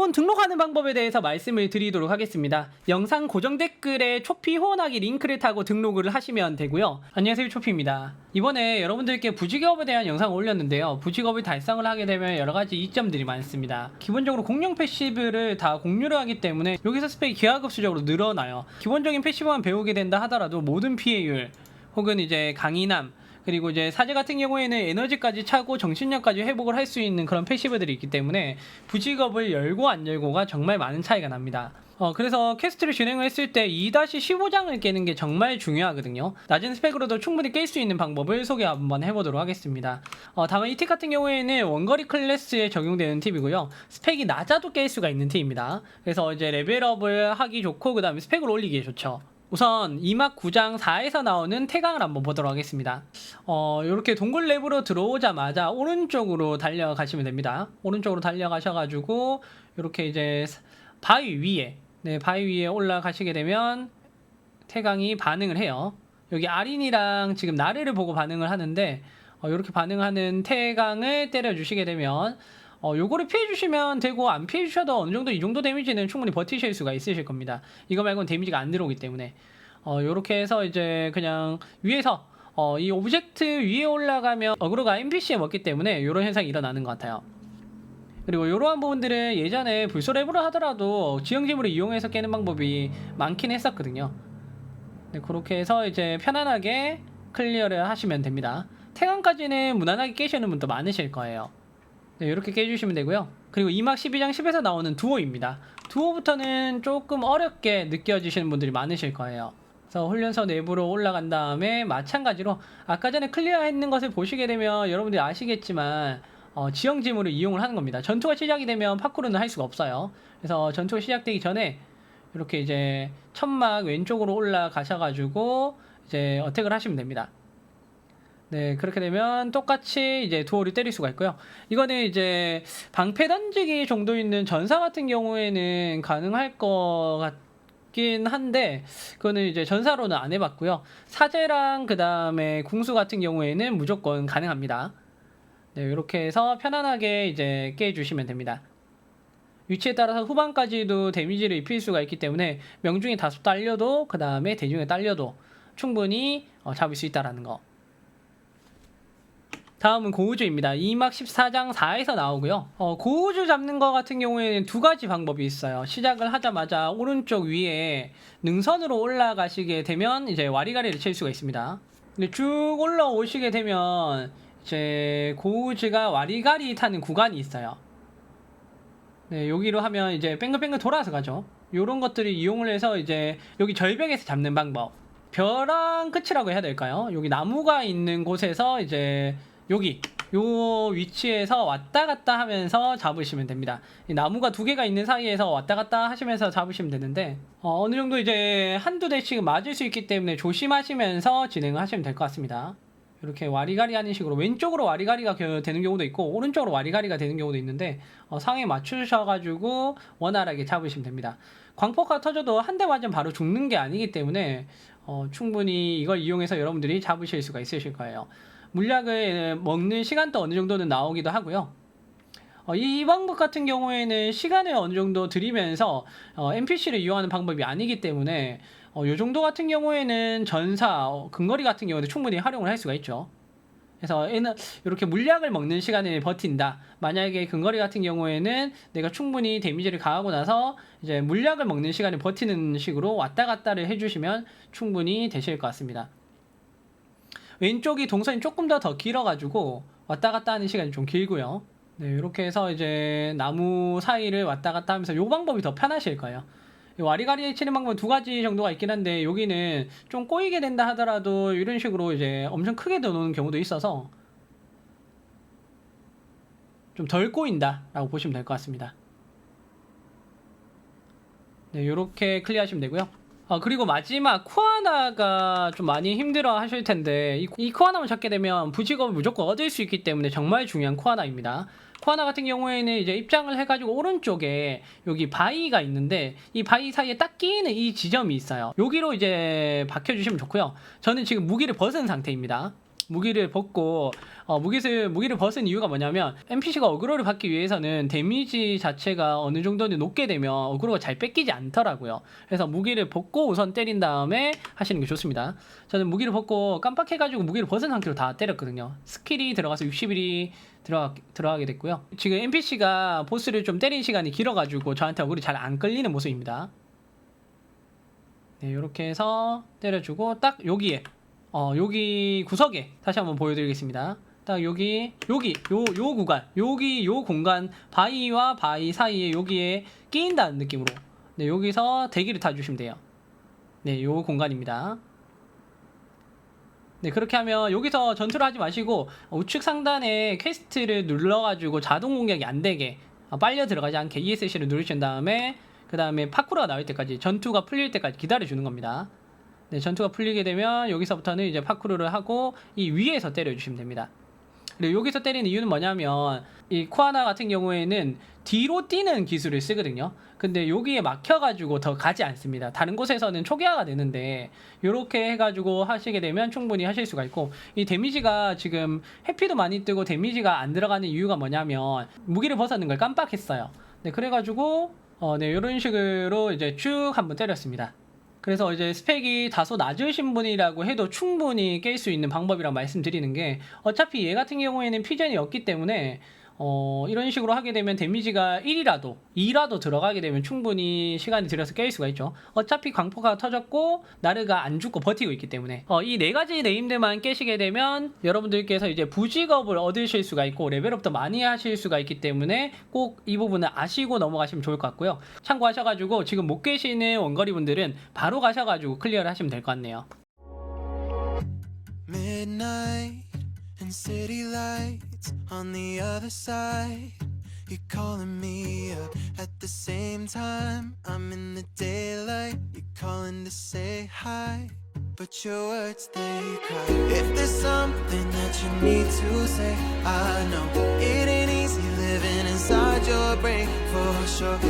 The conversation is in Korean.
후원 등록하는 방법에 대해서 말씀을 드리도록 하겠습니다. 영상 고정 댓글에 초피 후원하기 링크를 타고 등록을 하시면 되고요. 안녕하세요 초피입니다. 이번에 여러분들께 부직업에 대한 영상을 올렸는데요. 부직업을 달성을 하게 되면 여러 가지 이점들이 많습니다. 기본적으로 공룡 패시브를 다 공유를 하기 때문에 여기서 스펙이 기하급수적으로 늘어나요. 기본적인 패시브만 배우게 된다 하더라도 모든 피해율 혹은 이제 강인함 그리고 이제 사제 같은 경우에는 에너지까지 차고 정신력까지 회복을 할 수 있는 그런 패시브들이 있기 때문에 부직업을 열고 안 열고가 정말 많은 차이가 납니다. 어, 그래서 퀘스트를 진행을 했을 때 2-15장을 깨는 게 정말 중요하거든요. 낮은 스펙으로도 충분히 깰 수 있는 방법을 소개 한번 해보도록 하겠습니다. 어, 다만 이 팁 같은 경우에는 원거리 클래스에 적용되는 팁이고요. 스펙이 낮아도 깰 수가 있는 팁입니다. 그래서 이제 레벨업을 하기 좋고 그 다음에 스펙을 올리기에 좋죠. 우선 2막 9장 4에서 나오는 태강을 한번 보도록 하겠습니다. 어, 이렇게 동굴 랩으로 들어오자마자 오른쪽으로 달려가시면 됩니다. 오른쪽으로 달려가셔가지고 이렇게 이제 바위 위에 네, 바위 위에 올라가시게 되면 태강이 반응을 해요. 여기 아린이랑 지금 나르를 보고 반응을 하는데 어, 이렇게 반응하는 태강을 때려주시게 되면 어, 요거를 피해주시면 되고 안 피해주셔도 어느 정도 이 정도 데미지는 충분히 버티실 수가 있으실 겁니다. 이거 말고는 데미지가 안 들어오기 때문에 어, 요렇게 해서 이제 그냥 위에서 어, 이 오브젝트 위에 올라가면 어그로가 NPC에 먹기 때문에 이런 현상이 일어나는 것 같아요. 그리고 이러한 부분들은 예전에 불소랩으로 하더라도 지형지물을 이용해서 깨는 방법이 많긴 했었거든요. 네, 그렇게 해서 이제 편안하게 클리어를 하시면 됩니다. 태강까지는 무난하게 깨시는 분도 많으실 거예요. 네, 이렇게 깨주시면 되고요. 그리고 2막 12장 10에서 나오는 두오입니다. 두오부터는 조금 어렵게 느껴지시는 분들이 많으실 거예요. 그래서 훈련소 내부로 올라간 다음에 마찬가지로 아까 전에 클리어했는 것을 보시게 되면 여러분들이 아시겠지만 어, 지형 지물을 이용을 하는 겁니다. 전투가 시작이 되면 파쿠르는 할 수가 없어요. 그래서 전투가 시작되기 전에 이렇게 이제 천막 왼쪽으로 올라가셔가지고 이제 어택을 하시면 됩니다. 네, 그렇게 되면 똑같이 이제 두어를 때릴 수가 있고요. 이거는 이제 방패 던지기 정도 있는 전사 같은 경우에는 가능할 것 같 긴 한데, 그거는 이제 전사로는 안 해봤고요. 사제랑 그 다음에 궁수 같은 경우에는 무조건 가능합니다. 네, 이렇게 해서 편안하게 이제 깨주시면 됩니다. 위치에 따라서 후반까지도 데미지를 입힐 수가 있기 때문에 명중에 다소 딸려도 그 다음에 대중에 딸려도 충분히 어, 잡을 수 있다라는 거. 다음은 고우주입니다. 2막 14장 4에서 나오고요. 어, 고우주 잡는 거 같은 경우에는 두 가지 방법이 있어요. 시작을 하자마자 오른쪽 위에 능선으로 올라가시게 되면 이제 와리가리를 칠 수가 있습니다. 근데 쭉 올라오시게 되면 이제 고우주가 와리가리 타는 구간이 있어요. 네, 여기로 하면 이제 뺑글뺑글 돌아서 가죠. 요런 것들을 이용을 해서 이제 여기 절벽에서 잡는 방법. 벼랑 끝이라고 해야 될까요? 여기 나무가 있는 곳에서 이제 여기 요 위치에서 왔다 갔다 하면서 잡으시면 됩니다. 이 나무가 두 개가 있는 사이에서 왔다 갔다 하시면서 잡으시면 되는데 어, 느 정도 이제 한두 대씩 맞을 수 있기 때문에 조심하시면서 진행을 하시면 될 것 같습니다. 이렇게 와리가리 하는 식으로 왼쪽으로 와리가리가 겨- 되는 경우도 있고 오른쪽으로 와리가리가 되는 경우도 있는데 어, 상에 맞추셔가지고 원활하게 잡으시면 됩니다. 광폭가 터져도 한 대 맞으면 바로 죽는 게 아니기 때문에 어, 충분히 이걸 이용해서 여러분들이 잡으실 수가 있으실 거예요. 물약을 먹는 시간도 어느 정도는 나오기도 하고요. 어, 이 방법 같은 경우에는 시간을 어느 정도 들이면서 어, NPC를 이용하는 방법이 아니기 때문에 어, 요 정도 같은 경우에는 전사, 어, 근거리 같은 경우는 충분히 활용을 할 수가 있죠. 그래서 얘는 이렇게 물약을 먹는 시간을 버틴다. 만약에 근거리 같은 경우에는 내가 충분히 데미지를 가하고 나서 이제 물약을 먹는 시간을 버티는 식으로 왔다 갔다를 해주시면 충분히 되실 것 같습니다. 왼쪽이 동선이 조금 더 더 길어가지고 왔다 갔다 하는 시간이 좀 길고요. 네, 이렇게 해서 이제 나무 사이를 왔다 갔다 하면서 요 방법이 더 편하실 거예요. 이 와리가리 치는 방법은 두 가지 정도가 있긴 한데 여기는 좀 꼬이게 된다 하더라도 이런 식으로 이제 엄청 크게 넣어놓는 경우도 있어서 좀 덜 꼬인다라고 보시면 될 것 같습니다. 네, 이렇게 클리어하시면 되고요. 아, 그리고 마지막 코아나가 좀 많이 힘들어 하실 텐데 이, 이 코아나만 잡게 되면 부직업을 무조건 얻을 수 있기 때문에 정말 중요한 코아나입니다. 코아나 같은 경우에는 이제 입장을 해가지고 오른쪽에 여기 바위가 있는데 이 바위 사이에 딱 끼이는 이 지점이 있어요. 여기로 이제 박혀주시면 좋고요. 저는 지금 무기를 벗은 상태입니다. 무기를 벗고 어, 무기를 무기를 벗은 이유가 뭐냐면 NPC가 어그로를 받기 위해서는 데미지 자체가 어느 정도는 높게 되면 어그로가 잘 뺏기지 않더라고요. 그래서 무기를 벗고 우선 때린 다음에 하시는 게 좋습니다. 저는 무기를 벗고 깜빡해가지고 무기를 벗은 상태로 다 때렸거든요. 스킬이 들어가서 61이 들어가, 들어가게 됐고요. 지금 NPC가 보스를 좀 때린 시간이 길어가지고 저한테 어그로 잘안 끌리는 모습입니다. 네, 이렇게 해서 때려주고 딱 여기에 어 여기 구석에 다시 한번 보여드리겠습니다. 딱 여기 여기 요 요 구간 여기 요 공간 바위와 바위 사이에 여기에 끼인다는 느낌으로 네 여기서 대기를 타주시면 돼요. 네, 요 공간입니다. 네, 그렇게 하면 여기서 전투를 하지 마시고 우측 상단에 퀘스트를 눌러가지고 자동 공격이 안 되게 어, 빨려 들어가지 않게 ESC를 누르신 다음에 그 다음에 파쿠르가 나올 때까지 전투가 풀릴 때까지 기다려 주는 겁니다. 네, 전투가 풀리게 되면 여기서부터는 이제 파쿠르를 하고 이 위에서 때려 주시면 됩니다. 그리고 여기서 때리는 이유는 뭐냐면 이 코아나 같은 경우에는 뒤로 뛰는 기술을 쓰거든요. 근데 여기에 막혀가지고 더 가지 않습니다. 다른 곳에서는 초기화가 되는데 이렇게 해가지고 하시게 되면 충분히 하실 수가 있고 이 데미지가 지금 해피도 많이 뜨고 데미지가 안 들어가는 이유가 뭐냐면 무기를 벗었는 걸 깜빡했어요. 네, 그래가지고 어, 네, 이런 식으로 이제 쭉 한번 때렸습니다. 그래서 이제 스펙이 다소 낮으신 분이라고 해도 충분히 깰 수 있는 방법이라고 말씀드리는 게 어차피 얘 같은 경우에는 피전이 없기 때문에 어, 이런 식으로 하게 되면 데미지가 1이라도 2라도 들어가게 되면 충분히 시간이 들여서 깰 수가 있죠. 어차피 광포가 터졌고 나르가 안 죽고 버티고 있기 때문에 어, 이 네 가지 네임들만 깨시게 되면 여러분들께서 이제 부직업을 얻으실 수가 있고 레벨업도 많이 하실 수가 있기 때문에 꼭 이 부분을 아시고 넘어가시면 좋을 것 같고요. 참고하셔가지고 지금 못 계시는 원거리 분들은 바로 가셔가지고 클리어를 하시면 될 것 같네요. Midnight and city lights on the other side. You're calling me up at the same time. I'm in the daylight. You're calling to say hi. But your words they cry. If there's something that you need to say, I know it ain't easy living inside your brain for sure.